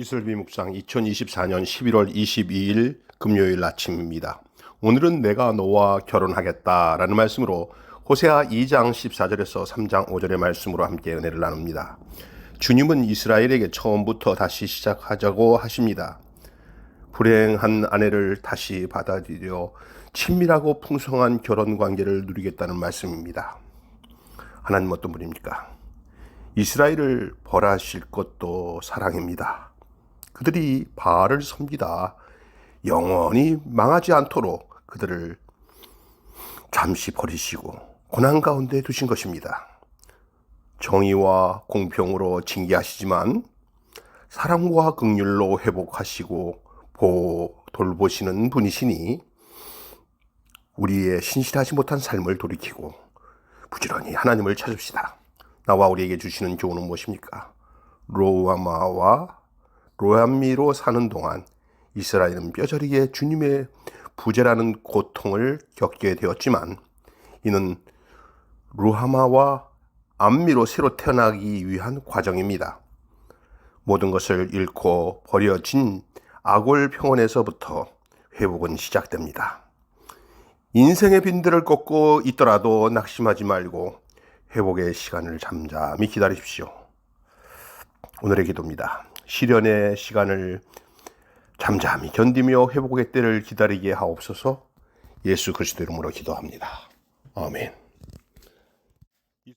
이슬비 묵상 2024년 11월 22일 금요일 아침입니다. 오늘은 내가 너와 결혼하겠다라는 말씀으로 호세아 2장 14절에서 3장 5절의 말씀으로 함께 은혜를 나눕니다. 주님은 이스라엘에게 처음부터 다시 시작하자고 하십니다. 불행한 아내를 다시 받아들여 친밀하고 풍성한 결혼 관계를 누리겠다는 말씀입니다. 하나님 어떤 분입니까? 이스라엘을 벌하실 것도 사랑입니다. 그들이 바알을 섬기다 영원히 망하지 않도록 그들을 잠시 버리시고 고난 가운데 두신 것입니다. 정의와 공평으로 징계하시지만 사랑과 긍휼로 회복하시고 보호 돌보시는 분이시니 우리의 신실하지 못한 삶을 돌이키고 부지런히 하나님을 찾읍시다. 나와 우리에게 주시는 교훈은 무엇입니까? 로아마와 로암미로 사는 동안 이스라엘은 뼈저리게 주님의 부재라는 고통을 겪게 되었지만 이는 루하마와 암미로 새로 태어나기 위한 과정입니다. 모든 것을 잃고 버려진 아골 평원에서부터 회복은 시작됩니다. 인생의 빈들을 꺾고 있더라도 낙심하지 말고 회복의 시간을 잠잠히 기다리십시오. 오늘의 기도입니다. 시련의 시간을 잠잠히 견디며 회복의 때를 기다리게 하옵소서 예수 그리스도 이름으로 기도합니다. 아멘.